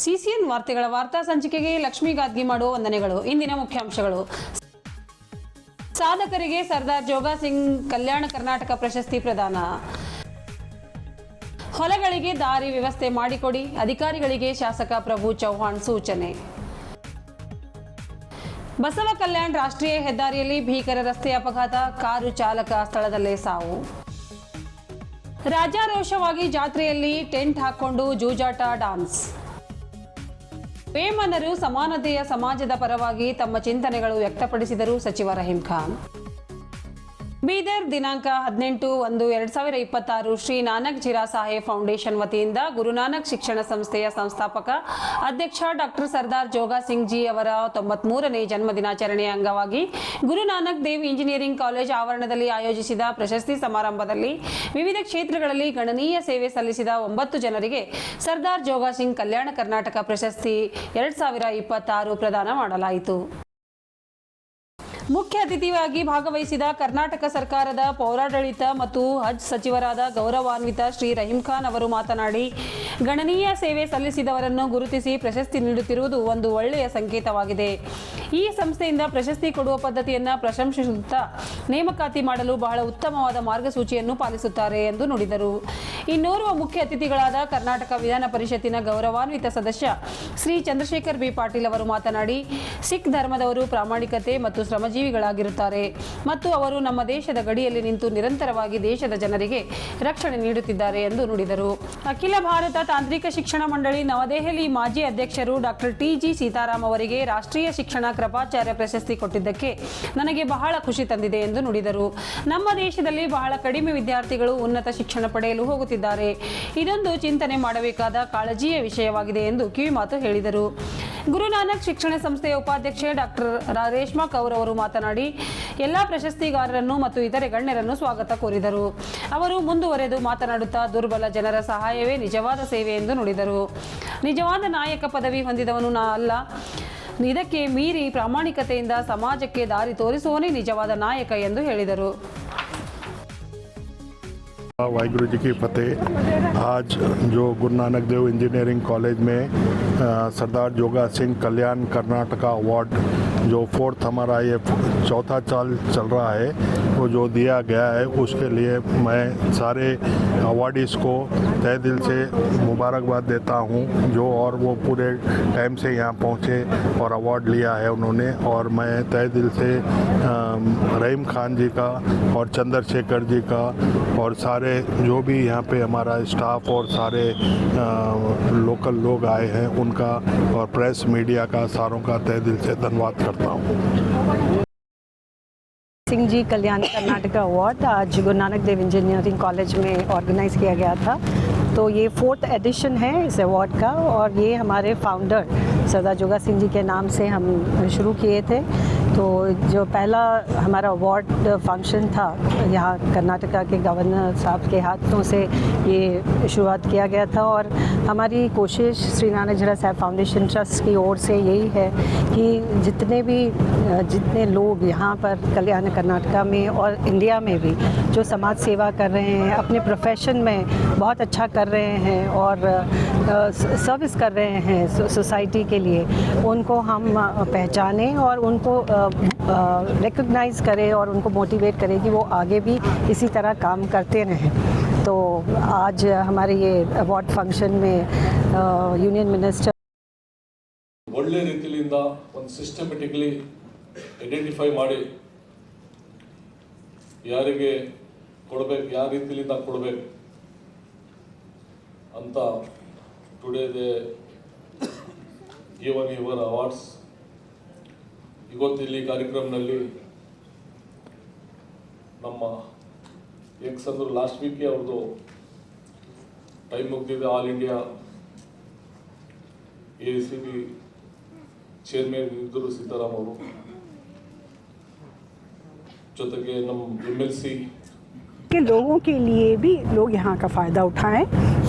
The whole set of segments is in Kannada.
ಸಿಸಿಎನ್ ವಾರ್ತೆಗಳ ವಾರ್ತಾ ಸಂಚಿಕೆಗೆ ಲಕ್ಷ್ಮೀ ಗಾದ್ಗಿ ಮಾಡುವ ವಂದನೆಗಳು. ಇಂದಿನ ಮುಖ್ಯಾಂಶಗಳು. ಸಾಧಕರಿಗೆ ಸರ್ದಾರ್ ಜೋಗ ಸಿಂಗ್ ಕಲ್ಯಾಣ ಕರ್ನಾಟಕ ಪ್ರಶಸ್ತಿ ಪ್ರದಾನ. ಹೊಲಗಳಿಗೆ ದಾರಿ ವ್ಯವಸ್ಥೆ ಮಾಡಿಕೊಡಿ. ಅಧಿಕಾರಿಗಳಿಗೆ ಶಾಸಕ ಪ್ರಭು ಚೌಹಾಣ್ ಸೂಚನೆ. ಬಸವ ಕಲ್ಯಾಣ್ ರಾಷ್ಟ್ರೀಯ ಹೆದ್ದಾರಿಯಲ್ಲಿ ಭೀಕರ ರಸ್ತೆ ಅಪಘಾತ. ಕಾರು ಚಾಲಕ ಸ್ಥಳದಲ್ಲೇ ಸಾವು. ರಾಜಾರೋಷವಾಗಿ ಜಾತ್ರೆಯಲ್ಲಿ ಟೆಂಟ್ ಹಾಕೊಂಡು ಜೂಜಾಟ ಡಾನ್ಸ್. ವೇಮನರು ಸಮಾನತೆಯ ಸಮಾಜದ ಪರವಾಗಿ ತಮ್ಮ ಚಿಂತನೆಗಳು ವ್ಯಕ್ತಪಡಿಸಿದರು ಸಚಿವ ರಹೀಂ ಖಾನ್. ಬೀದರ್ ದಿನಾಂಕ ಹದಿನೆಂಟು ಒಂದು ಎರಡ್ ಸಾವಿರ ಇಪ್ಪತ್ತಾರು ಶ್ರೀ ನಾನಕ್ ಜಿರಾ ಸಾಹೇಬ್ ಫೌಂಡೇಶನ್ ವತಿಯಿಂದ ಗುರುನಾನಕ್ ಶಿಕ್ಷಣ ಸಂಸ್ಥೆಯ ಸಂಸ್ಥಾಪಕ ಅಧ್ಯಕ್ಷ ಡಾಕ್ಟರ್ ಸರ್ದಾರ್ ಜೋಗ ಸಿಂಗ್ ಜಿ ಅವರ ತೊಂಬತ್ಮೂರನೇ ಜನ್ಮ ದಿನಾಚರಣೆಯ ಅಂಗವಾಗಿ ಗುರುನಾನಕ್ ದೇವ್ ಇಂಜಿನಿಯರಿಂಗ್ ಕಾಲೇಜ್ ಆವರಣದಲ್ಲಿ ಆಯೋಜಿಸಿದ ಪ್ರಶಸ್ತಿ ಸಮಾರಂಭದಲ್ಲಿ ವಿವಿಧ ಕ್ಷೇತ್ರಗಳಲ್ಲಿ ಗಣನೀಯ ಸೇವೆ ಸಲ್ಲಿಸಿದ ಒಂಬತ್ತು ಜನರಿಗೆ ಸರ್ದಾರ್ ಜೋಗ ಸಿಂಗ್ ಕಲ್ಯಾಣ ಕರ್ನಾಟಕ ಪ್ರಶಸ್ತಿ ಎರಡ್ ಸಾವಿರ ಇಪ್ಪತ್ತಾರು ಪ್ರದಾನ ಮಾಡಲಾಯಿತು. ಮುಖ್ಯ ಅತಿಥಿಯಾಗಿ ಭಾಗವಹಿಸಿದ ಕರ್ನಾಟಕ ಸರ್ಕಾರದ ಪೌರಾಡಳಿತ ಮತ್ತು ಹಜ್ ಸಚಿವರಾದ ಗೌರವಾನ್ವಿತ ಶ್ರೀ ರಹೀಂ ಖಾನ್ ಅವರು ಮಾತನಾಡಿ ಗಣನೀಯ ಸೇವೆ ಸಲ್ಲಿಸಿದವರನ್ನು ಗುರುತಿಸಿ ಪ್ರಶಸ್ತಿ ನೀಡುತ್ತಿರುವುದು ಒಂದು ಒಳ್ಳೆಯ ಸಂಕೇತವಾಗಿದೆ. ಈ ಸಂಸ್ಥೆಯಿಂದ ಪ್ರಶಸ್ತಿ ಕೊಡುವ ಪದ್ಧತಿಯನ್ನು ಪ್ರಶಂಸಿಸುತ್ತಾ ನೇಮಕಾತಿ ಮಾಡಲು ಬಹಳ ಉತ್ತಮವಾದ ಮಾರ್ಗಸೂಚಿಯನ್ನು ಪಾಲಿಸುತ್ತಾರೆ ಎಂದು ನುಡಿದರು. ಇನ್ನೋರ್ವ ಮುಖ್ಯ ಅತಿಥಿಗಳಾದ ಕರ್ನಾಟಕ ವಿಧಾನ ಪರಿಷತ್ತಿನ ಗೌರವಾನ್ವಿತ ಸದಸ್ಯ ಶ್ರೀ ಚಂದ್ರಶೇಖರ್ ಬಿ. ಪಾಟೀಲ್ ಅವರು ಮಾತನಾಡಿ, ಸಿಖ್ ಧರ್ಮದವರು ಪ್ರಾಮಾಣಿಕತೆ ಮತ್ತು ಶ್ರಮಜೀವಿಗಳಾಗಿರುತ್ತಾರೆ ಮತ್ತು ಅವರು ನಮ್ಮ ದೇಶದ ಗಡಿಯಲ್ಲಿ ನಿಂತು ನಿರಂತರವಾಗಿ ದೇಶದ ಜನರಿಗೆ ರಕ್ಷಣೆ ನೀಡುತ್ತಿದ್ದಾರೆ ಎಂದು ನುಡಿದರು. ಅಖಿಲ ಭಾರತ ತಾಂತ್ರಿಕ ಶಿಕ್ಷಣ ಮಂಡಳಿ ನವದೆಹಲಿ ಮಾಜಿ ಅಧ್ಯಕ್ಷರು ಡಾಕ್ಟರ್ ಟಿ ಜಿ ಸೀತಾರಾಮ್ ಅವರಿಗೆ ರಾಷ್ಟ್ರೀಯ ಶಿಕ್ಷಣ ಕೃಪಾಚಾರ್ಯ ಪ್ರಶಸ್ತಿ ಕೊಟ್ಟಿದ್ದಕ್ಕೆ ನನಗೆ ಬಹಳ ಖುಷಿ ತಂದಿದೆ ಎಂದು ನುಡಿದರು. ನಮ್ಮ ದೇಶದಲ್ಲಿ ಬಹಳ ಕಡಿಮೆ ವಿದ್ಯಾರ್ಥಿಗಳು ಉನ್ನತ ಶಿಕ್ಷಣ ಪಡೆಯಲು ಹೋಗುತ್ತಿದ್ದಾರೆ. ಇದೊಂದು ಚಿಂತನೆ ಮಾಡಬೇಕಾದ ಕಾಳಜಿಯ ವಿಷಯವಾಗಿದೆ ಎಂದು ಕಿವಿಮಾತು ಹೇಳಿದರು. ಗುರುನಾನಕ್ ಶಿಕ್ಷಣ ಸಂಸ್ಥೆಯ ಉಪಾಧ್ಯಕ್ಷೆ ಡಾಕ್ಟರ್ ರೇಷ್ಮಾ ಕೌರ್ ಅವರು ಮಾತನಾಡಿ, ಎಲ್ಲಾ ಪ್ರಶಸ್ತಿಗಾರರನ್ನು ಮತ್ತು ಇತರೆ ಗಣ್ಯರನ್ನು ಸ್ವಾಗತ ಕೋರಿದರು. ಅವರು ಮುಂದುವರೆದು ಮಾತನಾಡುತ್ತಾ ದುರ್ಬಲ ಜನರ ಸಹಾಯವೇ ನಿಜವಾದ ಸೇವೆ ಎಂದು ನುಡಿದರು. ನಿಜವಾದ ನಾಯಕ ಪದವಿ ಹೊಂದಿದವನು ನಾ ಅಲ್ಲ. ಇದಕ್ಕೆ ಮೀರಿ ಪ್ರಾಮಾಣಿಕತೆಯಿಂದ ಸಮಾಜಕ್ಕೆ ದಾರಿ ತೋರಿಸುವನೇ ನಿಜವಾದ ನಾಯಕ ಎಂದು ಹೇಳಿದರು. वाहिगुरु जी की फतेह। आज जो गुरु नानक देव इंजीनियरिंग कॉलेज में सरदार जोगा सिंह कल्याण कर्नाटका अवार्ड जो फोर्थ हमारा ये चौथा चाल चल रहा है, वो जो दिया गया है, उसके लिए मैं सारे अवार्डीज़ को तय दिल से मुबारकबाद देता हूँ, जो और वो पूरे टाइम से यहाँ पहुँचे और अवार्ड लिया है उन्होंने। और मैं तय दिल से रहीम खान जी का और चंद्रशेखर जी का और सारे जो भी यहाँ पे हमारा स्टाफ और सारे लोकल लोग आए हैं, उनका और प्रेस मीडिया का सारों का तय दिल से धन्यवाद करता हूँ सिंह जी, कल्याण कर्नाटक अवार्ड आज गुरु नानक देव इंजीनियरिंग कॉलेज में ऑर्गेनाइज किया गया था। तो ये फोर्थ एडिशन है इस अवार्ड का और ये हमारे फाउंडर सरदार जोगा सिंह जी के नाम से हम शुरू किए थे। तो जो पहला हमारा अवार्ड फ़ंक्शन था, यहाँ कर्नाटका के गवर्नर साहब के हाथों से ये शुरुआत किया गया था और हमारी कोशिश श्री नानक झरा साहब फाउंडेशन ट्रस्ट की ओर से यही है कि जितने भी जितने लोग यहाँ पर कल्याण कर्नाटका में और इंडिया में भी जो समाज सेवा कर रहे हैं, अपने प्रोफेशन में बहुत अच्छा कर रहे हैं और सर्विस कर रहे हैं सोसाइटी के लिए, उनको हम पहचानें और उनको रिकग्नाइज करें और उनको मोटिवेट करें कि वो आगे भी इसी तरह काम करते रहें। तो आज हमारे ये अवार्ड फंक्शन में यूनियन मिनिस्टर ಒಳ್ಳೆ ರೀತಿಯಿಂದ ಒಂದು ಸಿಸ್ಟಮೆಟಿಕ್ಲಿ ಐಡೆಂಟಿಫೈ ಮಾಡಿ ಯಾರಿಗೆ ಕೊಡಬೇಕು ಯಾವ ರೀತಿಲಿಂದ ಕೊಡಬೇಕು ಅಂತ today they given your awards ಇವತ್ತಿಲ್ಲಿ ಕಾರ್ಯಕ್ರಮದಲ್ಲಿ ನಮ್ಮ ಎಕ್ಸ್ ಅಂದ್ರು ಲಾಸ್ಟ್ ವೀಕೆ ಅವ್ರದ್ದು ಟೈಮ್ ಮುಗ್ದಿದೆ all India A C B chairman ಇದ್ದರು ಸೀತಾರಾಮ್ ಅವರು ಜೊತೆಗೆ ನಮ್ಮ ಎಮ್ ಎಲ್ ಸಿ के लोगों के लिए भी लोग यहाँ का फ़ायदा उठाएं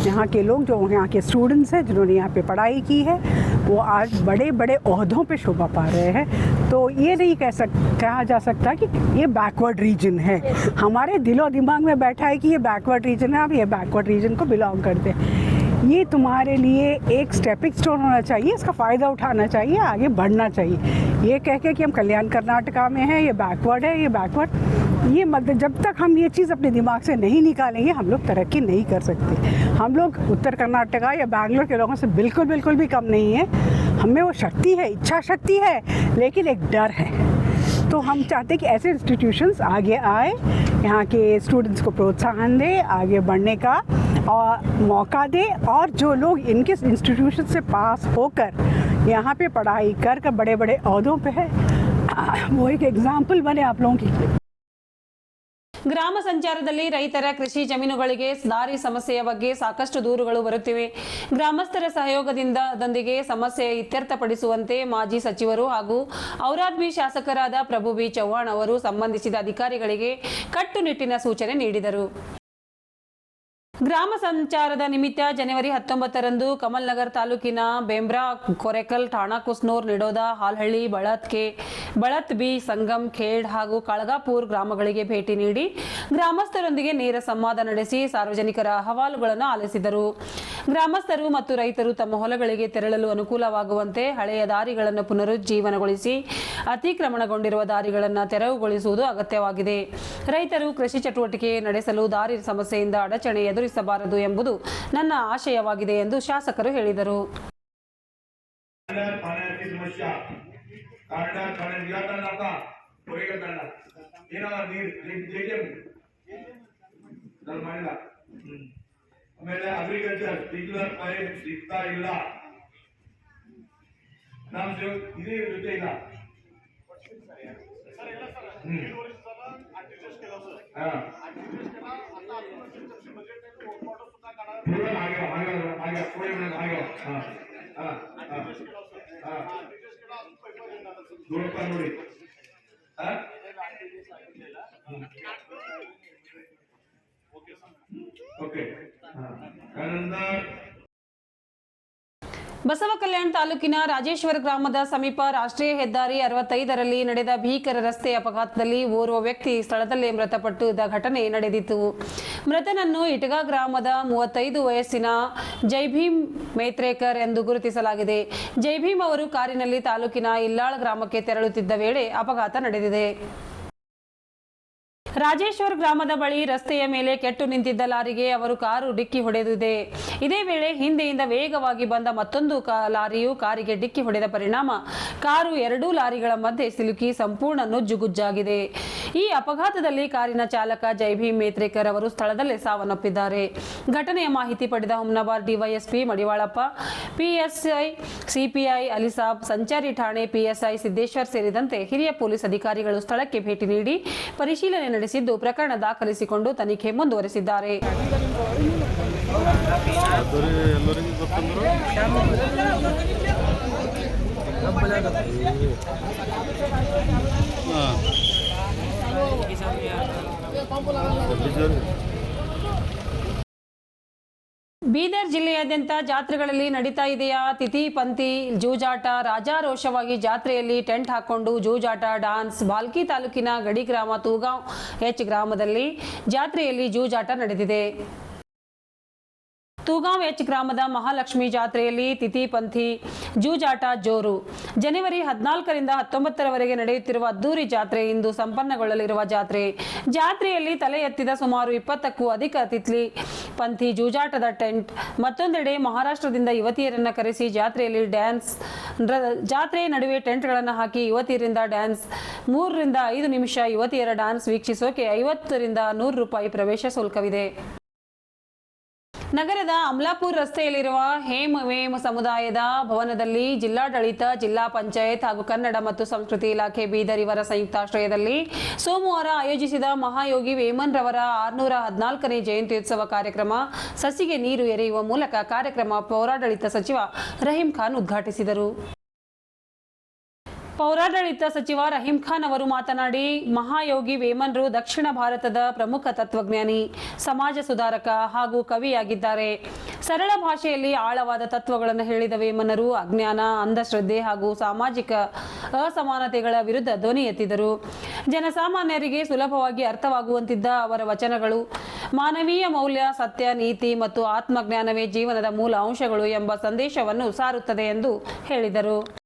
यहाँ के लोग जो यहाँ के स्टूडेंट्स हैं जिन्होंने यहाँ पे पढ़ाई की है वो आज बड़े बड़े अहदों पे शोभा पा रहे हैं तो ये नहीं कह सक कहा जा सकता कि ये बैकवर्ड रीजन है। हमारे दिलो दिमाग में बैठा है कि ये बैकवर्ड रीजन है हम ये बैकवर्ड रीजन को बिलोंग करते हैं। ये तुम्हारे लिए एक स्टेपिंग स्टोन होना चाहिए इसका फ़ायदा उठाना चाहिए आगे बढ़ना चाहिए। ये कह के कि हम कल्याण कर्नाटका में हैं ये बैकवर्ड है ये बैकवर्ड ये मत जब तक हम ये चीज़ अपने दिमाग से नहीं निकालेंगे हम लोग तरक्की नहीं कर सकते। हम लोग उत्तर कर्नाटका या बैंगलोर के लोगों से बिल्कुल बिल्कुल भी कम नहीं है। हमें वो शक्ति है इच्छा शक्ति है, लेकिन एक डर है। तो हम चाहते हैं कि ऐसे इंस्टीट्यूशंस आगे आए, यहाँ के स्टूडेंट्स को प्रोत्साहन दे, आगे बढ़ने का और मौका दे, और जो लोग इनके इंस्टीट्यूशन से पास होकर यहाँ पे पढ़ाई कर कर बड़े बड़े अहदों पे है, वो एक एग्ज़ाम्पल बने आप लोगों के लिए। ಗ್ರಾಮ ಸಂಚಾರದಲ್ಲಿ ರೈತರ ಕೃಷಿ ಜಮೀನುಗಳಿಗೆ ದಾರಿ ಸಮಸ್ಯೆಯ ಬಗ್ಗೆ ಸಾಕಷ್ಟು ದೂರುಗಳು ಬರುತ್ತಿವೆ. ಗ್ರಾಮಸ್ಥರ ಸಹಯೋಗದಿಂದ ಅದೊಂದಿಗೆ ಸಮಸ್ಯೆ ಇತ್ಯರ್ಥಪಡಿಸುವಂತೆ ಮಾಜಿ ಸಚಿವರು ಹಾಗೂ ಔರಾದ್ವಿ ಶಾಸಕರಾದ ಪ್ರಭು ಬಿ ಚವ್ಹಾಣ್ ಅವರು ಸಂಬಂಧಿಸಿದ ಅಧಿಕಾರಿಗಳಿಗೆ ಕಟ್ಟುನಿಟ್ಟಿನ ಸೂಚನೆ ನೀಡಿದರು. ಗ್ರಾಮ ಸಂಚಾರದ ನಿಮಿತ್ತ ಜನವರಿ ಹತ್ತೊಂಬತ್ತರಂದು ಕಮಲ್ ನಗರ್ ತಾಲೂಕಿನ ಬೇಂಬ್ರಾ ಕೊರೆಕಲ್, ಠಾಣಾ, ಕುಸ್ನೂರ್, ನಿಡೋದ, ಹಾಲ್ಹಳ್ಳಿ ಬಳತ್ಕೆ ಬಳತ್ ಬಿ, ಸಂಗಮ್, ಖೇಡ್ ಹಾಗೂ ಕಳಗಾಪುರ್ ಗ್ರಾಮಗಳಿಗೆ ಭೇಟಿ ನೀಡಿ ಗ್ರಾಮಸ್ಥರೊಂದಿಗೆ ನೇರ ಸಂವಾದ ನಡೆಸಿ ಸಾರ್ವಜನಿಕರ ಅಹವಾಲುಗಳನ್ನು ಆಲಿಸಿದರು. ಗ್ರಾಮಸ್ಥರು ಮತ್ತು ರೈತರು ತಮ್ಮ ಹೊಲಗಳಿಗೆ ತೆರಳಲು ಅನುಕೂಲವಾಗುವಂತೆ ಹಳೆಯ ದಾರಿಗಳನ್ನು ಪುನರುಜ್ಜೀವನಗೊಳಿಸಿ ಅತಿಕ್ರಮಣಗೊಂಡಿರುವ ದಾರಿಗಳನ್ನು ತೆರವುಗೊಳಿಸುವುದು ಅಗತ್ಯವಾಗಿದೆ. ರೈತರು ಕೃಷಿ ಚಟುವಟಿಕೆ ನಡೆಸಲು ದಾರಿ ಸಮಸ್ಯೆಯಿಂದ ಅಡಚಣೆ ಎದುರಿಸಬಾರದು ಎಂಬುದು ನನ್ನ ಆಶಯವಾಗಿದೆ ಎಂದು ಶಾಸಕರು ಹೇಳಿದರು. ಆಮೇಲೆ ಅಗ್ರಿಕಲ್ಚರ್ ಸ್ಪ್ರಿಂಕ್ಲರ್ ಪೈಪ್ ಸಿಗ್ತಾ ಇಲ್ಲ ನಮ್ ಸೇವ್- ಇದೇ ಜೊತೆ ಇಲ್ಲ ಹ್ಮ್. ಬಸವ ಕಲ್ಯಾಣ ತಾಲೂಕಿನ ರಾಜೇಶ್ವರ ಗ್ರಾಮದ ಸಮೀಪ ರಾಷ್ಟ್ರೀಯ ಹೆದ್ದಾರಿ ಅರವತ್ತೈದರಲ್ಲಿ ನಡೆದ ಭೀಕರ ರಸ್ತೆ ಅಪಘಾತದಲ್ಲಿ ಓರ್ವ ವ್ಯಕ್ತಿ ಸ್ಥಳದಲ್ಲೇ ಮೃತಪಟ್ಟಿದ್ದ ಘಟನೆ ನಡೆದಿತ್ತು. ಮೃತನನ್ನು ಇಟಗಾ ಗ್ರಾಮದ ಮೂವತ್ತೈದು ವಯಸ್ಸಿನ ಜೈಭೀಮ್ ಮೈತ್ರೇಕರ್ ಎಂದು ಗುರುತಿಸಲಾಗಿದೆ. ಜೈಭೀಮ್ ಅವರು ಕಾರಿನಲ್ಲಿ ತಾಲೂಕಿನ ಇಲ್ಲಾಳ್ ಗ್ರಾಮಕ್ಕೆ ತೆರಳುತ್ತಿದ್ದ ವೇಳೆ ಅಪಘಾತ ನಡೆದಿದೆ. ರಾಜೇಶ್ವರ್ ಗ್ರಾಮದ ಬಳಿ ರಸ್ತೆಯ ಮೇಲೆ ಕೆಟ್ಟು ನಿಂತಿದ್ದ ಲಾರಿಗೆ ಅವರು ಕಾರು ಡಿಕ್ಕಿ ಹೊಡೆದಿದೆ. ಇದೇ ವೇಳೆ ಹಿಂದೆಯಿಂದ ವೇಗವಾಗಿ ಬಂದ ಮತ್ತೊಂದು ಲಾರಿಯು ಕಾರಿಗೆ ಡಿಕ್ಕಿ ಹೊಡೆದ ಪರಿಣಾಮ. ಕಾರು ಎರಡೂ ಲಾರಿಗಳ ಮಧ್ಯೆ ಸಿಲುಕಿ ಸಂಪೂರ್ಣ ನುಜ್ಜುಗುಜ್ಜಾಗಿದೆ. ಈ ಅಪಘಾತದಲ್ಲಿ ಕಾರಿನ ಚಾಲಕ ಜೈಭೀಮ್ ಮೇತ್ರೇಕರ್ ಅವರು ಸ್ಥಳದಲ್ಲೇ ಸಾವನ್ನಪ್ಪಿದ್ದಾರೆ. ಘಟನೆಯ ಮಾಹಿತಿ ಪಡೆದ Humnabad DYSP Madivalappa, PSI CPI Alisab, ಸಂಚಾರಿ ಠಾಣೆ ಪಿಎಸ್ಐ ಸಿದ್ದೇಶ್ವರ್ ಸೇರಿದಂತೆ ಹಿರಿಯ ಪೊಲೀಸ್ ಅಧಿಕಾರಿಗಳು ಸ್ಥಳಕ್ಕೆ ಭೇಟಿ ನೀಡಿ ಪರಿಶೀಲನೆ ನಡೆಸಿದ್ದು ಪ್ರಕರಣ ದಾಖಲಿಸಿಕೊಂಡು ತನಿಖೆ ಮುಂದುವರೆಸಿದ್ದಾರೆ. ಬೀದರ್ ಜಿಲ್ಲೆಯಾದ್ಯಂತ ಜಾತ್ರೆಗಳಲ್ಲಿ ನಡೀತಾ ಇದೆಯಾ? ತಿಥಿ, ಪಂಥಿ, ಜೂಜಾಟ, ರಾಜಾರೋಷವಾಗಿ ಜಾತ್ರೆಯಲ್ಲಿ ಟೆಂಟ್ ಹಾಕೊಂಡು ಜೂಜಾಟ, ಡಾನ್ಸ್, ಬಾಲ್ಕಿ ತಾಲೂಕಿನ ಗಡಿ ಗ್ರಾಮ ತೂಗಾಂವ್ ಎಚ್ ಗ್ರಾಮದಲ್ಲಿ ಜಾತ್ರೆಯಲ್ಲಿ ಜೂಜಾಟ ನಡೆದಿದೆ. ತೂಗಾಂವ್ ಎಚ್ ಗ್ರಾಮದ ಮಹಾಲಕ್ಷ್ಮಿ ಜಾತ್ರೆಯಲ್ಲಿ ತಿಥಿ ಪಂಥಿ, ಜೂಜಾಟ, ಜೋರು. ಜನವರಿ ಹದಿನಾಲ್ಕರಿಂದ ಹತ್ತೊಂಬತ್ತರವರೆಗೆ ನಡೆಯುತ್ತಿರುವ ಅದ್ದೂರಿ ಜಾತ್ರೆ ಇಂದು ಸಂಪನ್ನಗೊಳ್ಳಲಿರುವ ಜಾತ್ರೆ. ಜಾತ್ರೆಯಲ್ಲಿ ತಲೆ ಎತ್ತಿದ ಸುಮಾರು ಇಪ್ಪತ್ತಕ್ಕೂ ಅಧಿಕ ತಿತ್ಲಿ ಪಂಥಿ, ಜೂಜಾಟದ ಟೆಂಟ್, ಮತ್ತೊಂದೆಡೆ ಮಹಾರಾಷ್ಟ್ರದಿಂದ ಯುವತಿಯರನ್ನ ಕರೆಸಿ ಜಾತ್ರೆಯಲ್ಲಿ ಡ್ಯಾನ್ಸ್ ಜಾತ್ರೆಯ ಜಾತ್ರೆ ನಡುವೆ ಟೆಂಟ್ಗಳನ್ನು ಹಾಕಿ ಯುವತಿಯರಿಂದ ಡ್ಯಾನ್ಸ್, ಮೂರರಿಂದ ಐದು ನಿಮಿಷ ಯುವತಿಯರ ಡ್ಯಾನ್ಸ್ ವೀಕ್ಷಿಸೋಕೆ ಐವತ್ತರಿಂದ ನೂರು ರೂಪಾಯಿ ಪ್ರವೇಶ ಶುಲ್ಕವಿದೆ. ನಗರದ ಅಮಲಾಪುರ್ ರಸ್ತೆಯಲ್ಲಿರುವ ಹೇಮ್ ವೇಮ್ ಸಮುದಾಯದ ಭವನದಲ್ಲಿ ಜಿಲ್ಲಾಡಳಿತ, ಜಿಲ್ಲಾ ಪಂಚಾಯತ್ ಹಾಗೂ ಕನ್ನಡ ಮತ್ತು ಸಂಸ್ಕೃತಿ ಇಲಾಖೆ ಬೀದರ್ ಇವರ ಸಂಯುಕ್ತಾಶ್ರಯದಲ್ಲಿ ಸೋಮವಾರ ಆಯೋಜಿಸಿದ ಮಹಾಯೋಗಿ ವೇಮನ್ ರವರ ಆರುನೂರ ಹದಿನಾಲ್ಕನೇ ಜಯಂತ್ಯುತ್ಸವ ಕಾರ್ಯಕ್ರಮ, ಸಸಿಗೆ ನೀರು ಎರೆಯುವ ಮೂಲಕ ಕಾರ್ಯಕ್ರಮ ಪೌರಾಡಳಿತ ಸಚಿವ ರಹೀಂ ಖಾನ್ ಉದ್ಘಾಟಿಸಿದರು. ಪೌರಾಡಳಿತ ಸಚಿವ ರಹೀಂ ಖಾನ್ ಅವರು ಮಾತನಾಡಿ, ಮಹಾಯೋಗಿ ವೇಮನ್ರು ದಕ್ಷಿಣ ಭಾರತದ ಪ್ರಮುಖ ತತ್ವಜ್ಞಾನಿ, ಸಮಾಜ ಸುಧಾರಕ ಹಾಗೂ ಕವಿಯಾಗಿದ್ದಾರೆ. ಸರಳ ಭಾಷೆಯಲ್ಲಿ ಆಳವಾದ ತತ್ವಗಳನ್ನು ಹೇಳಿದ ವೇಮನರು ಅಜ್ಞಾನ, ಅಂಧಶ್ರದ್ಧೆ ಹಾಗೂ ಸಾಮಾಜಿಕ ಅಸಮಾನತೆಗಳ ವಿರುದ್ಧ ಧ್ವನಿ ಎತ್ತಿದರು. ಜನಸಾಮಾನ್ಯರಿಗೆ ಸುಲಭವಾಗಿ ಅರ್ಥವಾಗುವಂತಿದ್ದ ಅವರ ವಚನಗಳು, ಮಾನವೀಯ ಮೌಲ್ಯ, ಸತ್ಯ, ನೀತಿ ಮತ್ತು ಆತ್ಮಜ್ಞಾನವೇ ಜೀವನದ ಮೂಲ ಅಂಶಗಳು ಎಂಬ ಸಂದೇಶವನ್ನು ಸಾರುತ್ತದೆ ಎಂದು ಹೇಳಿದರು.